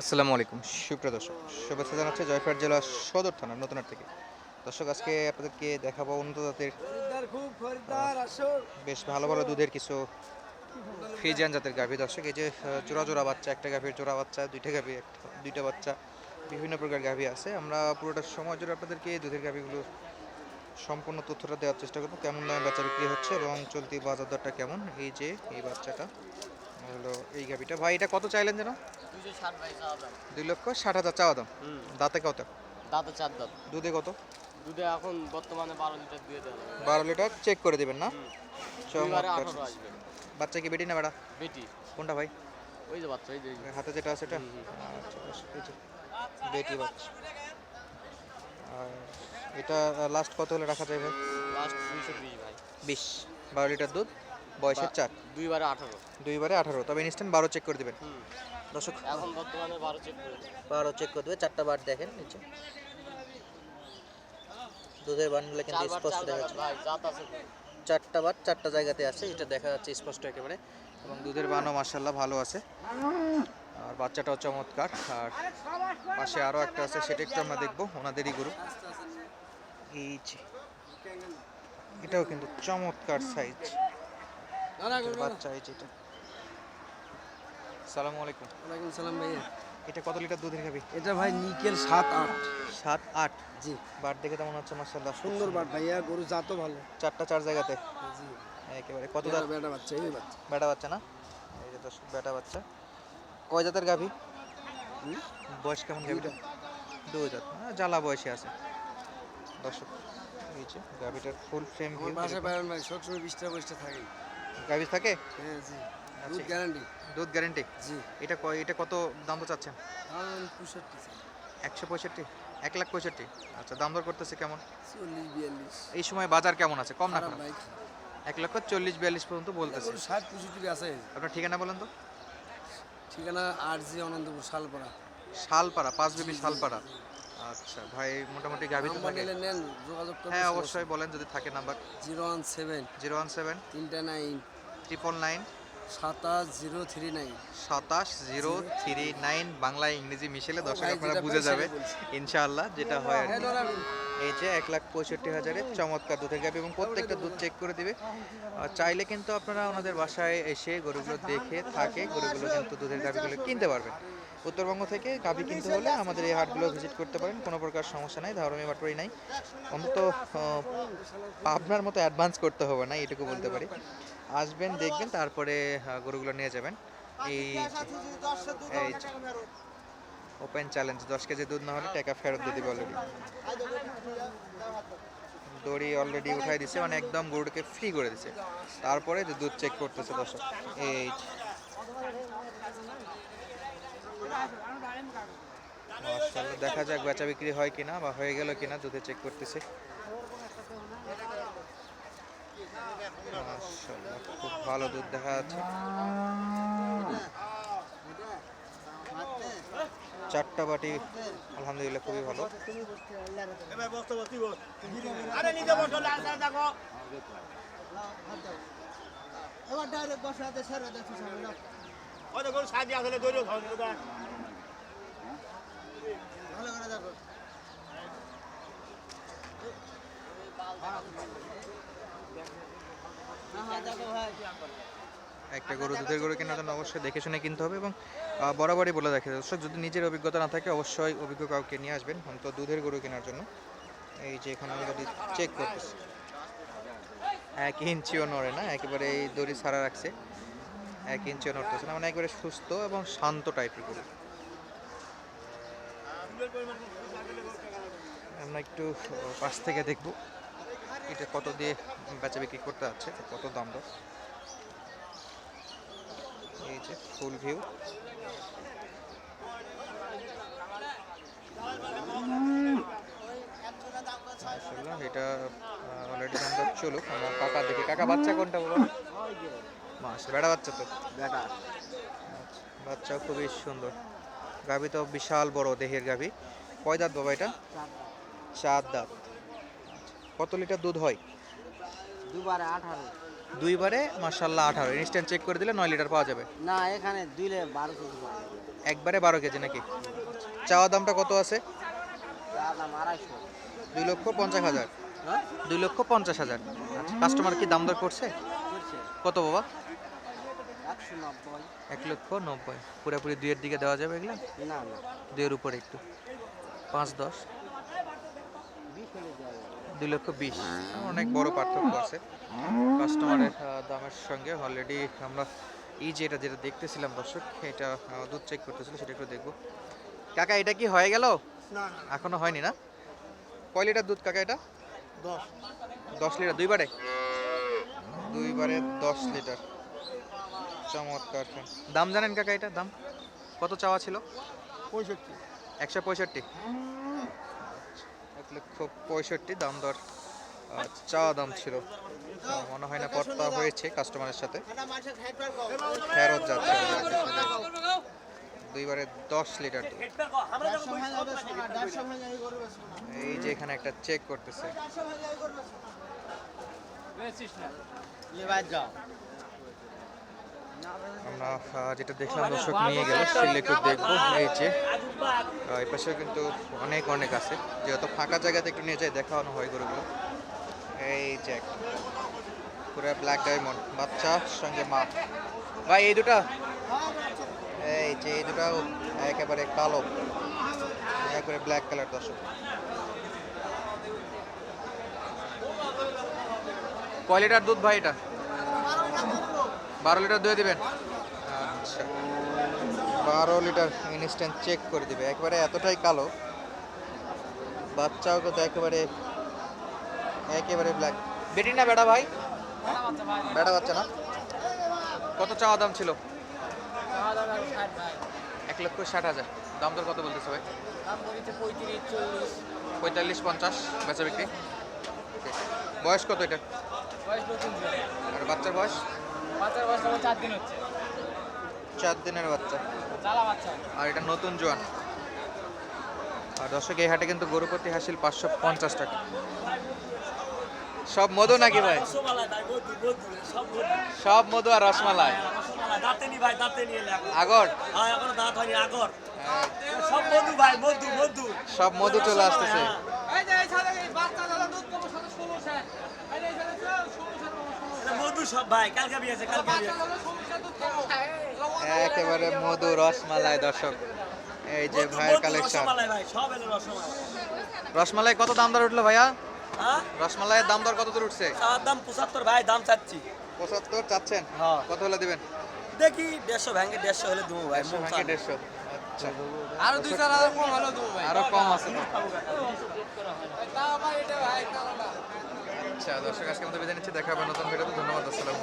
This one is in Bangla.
আসসালামু আলাইকুম। সুপ্রিয় দর্শক শুভেচ্ছা জানাচ্ছে জয়পুর জেলা সদর থানা নতুনহাট থেকে। দর্শক আজকে আপনাদেরকে দেখাবো উন্নত জাতের বেশ ভালো ভালো দুধের কিছু ফ্রিজিয়ান জাতের গাভী দর্শক। এই যে জোড়া জোড়া বাচ্চা একটা গাভীর জোড়া বাচ্চা দুইটা গাভী একটা দুইটা বাচ্চা বিভিন্ন প্রকার গাভী আছে। আমরা পুরোটা সময় জুড়ে আপনাদেরকে এই দুধের গাভীগুলো সম্পূর্ণ তথ্যটা দেওয়ার চেষ্টা করব কেমন দামে বাচ্চা বিক্রি হচ্ছে এবং চলতি বাজার দরটা কেমন। এই যে এই বাচ্চাটা হলো এই গাভীটা। ভাই এটা কত চাইলেন যেন? দুই লক্ষ ষাট হাজার চাওয়া দাম। দাঁতে কত? দাঁতে চার দাঁত। দুধে কত? দুধে এখন বর্তমানে বারো লিটার দিয়ে দেওয়া বারো লিটার চেক করে দেবেন না? বাচ্চা কি বেটি না বেড়া বেটি। কোনটা ভাই? ওই যে বাচ্চা ওই যে হাতে যেটা আছে এটা? আচ্ছা বেটি বাচ্চা। আর এটা লাস্ট কত হলে রাখা যায় ভাই লাস্ট দুইশো বিশ ভাই। বিশ। বারো লিটার দুধ বয়সের চার। দুইবারে আঠারো। দুইবারে আঠারো। তবে ইনস্ট্যান্ট বারো চেক করে দেবেন। দর্শক এখন বর্তমানে বারো চেক করে বারো চেক করে দেবে চারটা বার দেখেন নিচে। দুধের বানগুলো কিন্তু স্পষ্ট দেখা যাচ্ছে। চারটা বার চারটা জায়গাতে আছে এটা দেখা যাচ্ছে স্পষ্ট একেবারে। এবং দুধের বানও মার্শাল্লাহ ভালো আছে। আর বাচ্চাটাও চমৎকার। আর পাশে আরও একটা আছে সেটা একটু আমরা দেখব ওনাদেরই গরু। এই যে এটাও কিন্তু চমৎকার সাইজ বাচ্চা এই যে এটা। সালামু আলাইকুম। ওয়ালাইকুম সালাম ভাইয়া। এটা কত লিটার দুধের খাবি? এটা ভাই নিকেল সাত আট। সাত আট? জি। বার দেখে তেমন হচ্ছে মার্শাল্লাহ সুন্দর বাট ভাইয়া গরু জাতও ভালো। চারটা চার জায়গাতে? জি। একেবারে। কত বেটা দাঁত? বেটা বাচ্চা এই বাচ্চা। বেটা বাচ্চা না? এই যে দর্শক বেটা বাচ্চা। কয় জাতের গাভী? বয়স কেমন গাভীটা দুই জাত জ্বালা বয়সে আছে। দর্শক এই যে গাভীটার ফুল ফ্রেম ভাই সবসময় বিশটা বয়সটা থাকে গাভী থাকে? হ্যাঁ জি। দুধ গ্যারান্টি দুধ গ্যারেন্টি জি। এটা এটা কত দাম তো চাচ্ছেন? একশো পঁয়ষট্টি? এক লাখ পঁয়ষট্টি? আচ্ছা দাম দর করতেছে কেমন? এই সময় বাজার কেমন আছে? কম না এক লক্ষ চল্লিশ বিয়াল্লিশ পর্যন্ত বলতেছে। ষাট পঁয়ষট্টি আছে। আপনার ঠিকানা বলেন তো। ঠিকানা আর জি অনন্তপুর শালপাড়া। শালপাড়া পাঁচ বিবি শালপাড়া। আচ্ছা ভাই মোটামুটি গাভী তো থাকে? নেন যোগাযোগ করবেন হ্যাঁ অবশ্যই বলেন যদি থাকে number. Zero one seven zero one seven তিনটা নাইন। ট্রিপল নাইন সাতাশ জিরো থ্রি নাইন। সাতাশ জিরো থ্রি নাইন বাংলা ইংরেজি মিশেলে দর্শক আপনারা বুঝে যাবে। ইনশাআল্লাহ যেটা হয় আর এই যে এক লাখ পঁয়ষট্টি হাজারে চমৎকার দুধের গাভী এবং প্রত্যেকটা দুধ চেক করে দিবে। চাইলে কিন্তু আপনারা ওনাদের বাসায় এসে গরুগুলো দেখে থাকে গরুগুলো কিন্তু দুধের গাভীগুলো কিনতে পারবেন। উত্তরবঙ্গ থেকে গাভী কিনতে হলে আমাদের এই হাটগুলো ভিজিট করতে পারেন কোনো প্রকার সমস্যা নাই ধারণী বাটরি নাই। অন্তত আপনার মতো অ্যাডভান্স করতে হবে না এটুকু বলতে পারি। আসবেন দেখবেন তারপরে আহ, গরুগুলো নিয়ে যাবেন। এই এই ওপেন চ্যালেঞ্জ দশ কেজি দুধ না হলে টাকা ফেরত দিয়ে দিবে অলরেডি দড়ি অলরেডি উঠাই দিছে মানে একদম গরুটাকে ফ্রি করে দিছে। তারপরে যে দুধ চেক করতেছে দর্শক এই দেখা যাক বেচা বিক্রি হয় কিনা বা হয়ে গেল কিনা দুধে চেক করতেছে। খুব ভালো দুধ দেখা যাচ্ছে। চারটা বাটি আলহামদুলিল্লাহ খুবই ভালো। ভালো করে দেখো। হ্যাঁ হ্যাঁ দেখো। ভাই একটা গরু, দুধের গরু কেনার জন্য অবশ্যই দেখে শুনে কিনতে হবে এবং বরাবরই বলে রাখে। দর্শক, যদি নিজের অভিজ্ঞতা না থাকে, অবশ্যই অভিজ্ঞ কাউকে নিয়ে আসবেন, অন্তত দুধের গরু কেনার জন্য। এই যে এখানে অলরেডি চেক করতেছি। এক ইঞ্চিও নড়ে না, একেবারে এই দড়ি ছাড়া রাখছে। এক ইঞ্চিও নড়তেছে না মানে একেবারে সুস্থ এবং শান্ত টাইপের গরু। আমরা একটু পাশ থেকে দেখব। এটা কত দিয়ে বেচা বিক্রি করতে যাচ্ছে? কত দাম দর? এই যে ফুল ভিউ। এটা অলরেডি দাম দর চলুক। আমরা কাকা দেখি কাকা বাচ্চা কোনটা বলো? মাস বেড়া বাচ্চা তো? বেটা আচ্ছা, বাচ্চাও খুবই সুন্দর। গাভী তো বিশাল বড় দেহের গাভী। কয় দাঁত বাবা এটা? চার দাঁত। কত লিটার দুধ হয়? দুবারে আঠারো। দুইবারে? মার্শাল্লাহ আঠারো। ইনস্ট্যান্ট চেক করে দিলে নয় লিটার পাওয়া যাবে। না এখানে দুইলে বারো কেজি একবারে বারো কেজি নাকি? চাওয়া দামটা কত আছে? দুই লক্ষ পঞ্চাশ হাজার। হ্যাঁ? দুই লক্ষ পঞ্চাশ হাজার। কাস্টমার কি দাম দর করছে? কত বাবা? এক লক্ষ নব্বই। পুরোপুরি দুইয়ের দিকে দেওয়া যাবে এগুলা? না না। দুইয়ের উপরে একটু। পাঁচ দশ বিশ হলে দেওয়া যাবে দুই লক্ষ বিশ। অনেক বড় পার্থক্য আছে। কাস্টমারের দামের সঙ্গে অলরেডি আমরা এই যে এটা যেটা দেখতেছিলাম দর্শক এটা দুধ চেক করতেছিল সেটা একটু দেখব। কাকা এটা কি হয়ে গেল? এখনও হয়নি না? কয় লিটার দুধ কাকা এটা? দশ। দশ লিটার দুইবারে? দুইবারে দশ লিটার। চমৎকার। দাম জানেন কাকা এটা? দাম? কত চাওয়া ছিল? পঁয়ষট্টি। একশো পঁয়ষট্টি। লক্ষ পঁয়ষট্টি, দাম দর চাওয়া দাম ছিল। মনে হয় না কর্তা হয়েছে কাস্টমারের সাথে। ফেরত যাচ্ছে। দুইবারে দশ লিটার এই যে এখানে একটা চেক করতেছে। আমরা যেটা দেখলাম দর্শক নিয়ে গেল সেগুলো একটু দেখব এই যে এই পাশেও কিন্তু অনেক অনেক আছে। যেহেতু ফাঁকা জায়গাতে একটু নিয়ে যাই দেখানো হয় গরুগুলো। এই যে পুরো ব্ল্যাক ডায়মন্ড বাচ্চা সঙ্গে মা। ভাই এই দুটা। এই যে এই দুটাও একেবারে কালো। একেবারে ব্ল্যাক কালার দর্শক। কয় লিটার দুধ ভাই এটা? বারো লিটার দই দেবেন? আচ্ছা। বারো লিটার ইনস্ট্যান্ট চেক করে দেবে। একবারে এতটাই কালো। বাচ্চাও কিন্তু একেবারে একেবারে ব্ল্যাক বেটি না বেটা ভাই? বেটা বাচ্চা না? কত চাওয়া দাম ছিল? এক লক্ষ ষাট হাজার। দাম দর কত বলতেছে ভাই? পঁয়তাল্লিশ পঞ্চাশ বেচা বিক্রি? বয়স কত এটা? আর বাচ্চার বয়স? বাচ্চার বয়স আমার চার দিন হচ্ছে। চার দিনের বাচ্চা। জ্বালা বাচ্চা। আর এটা নতুন জোয়ান। আর দর্শক এই হাটে কিন্তু গরু প্রতি হাসিল পাঁচশো পঞ্চাশ টাকা। সব মধু নাকি ভাই? সব মধু। আর রসমালাই। রসমালাই। দাঁতে নি ভাই দাঁতে নিয়ে এলে এখন। আগর? হ্যাঁ দাঁত হয়নি আগর। সব মধু ভাই মধু মধু। সব মধু চলে আসতেছে এটা মধু সব ভাই কালকে বিয়েছে কালকে বিয়েছে একেবারে মধু রসমালাই দর্শক। এই যে ভাইয়ের কালেকশন রসমালাই ভাই সব এলো রসমালাই। রসমালাই কত দাম দর উঠল ভাইয়া? হ্যাঁ? রসমালাইয়ের দাম দর কত দূর উঠছে দাম পঁচাত্তর ভাই দাম চাচ্ছি। পঁচাত্তর চাচ্ছেন? হ্যাঁ। কত হলে দিবেন? দেখি দেড়শো ভ্যাঙ্গে দেড়শো হলে দেবো ভাই দেড়শো ভাঙে দেড়শো। আচ্ছা। আরও দুই চার হাজার কম হলো দেবো ভাই। আরও কম আছে তো। আচ্ছা দর্শক আজকে আমাদের বিদায় নিচ্ছি দেখা হবে নতুন ভিডিওতে ধন্যবাদ আসসালাম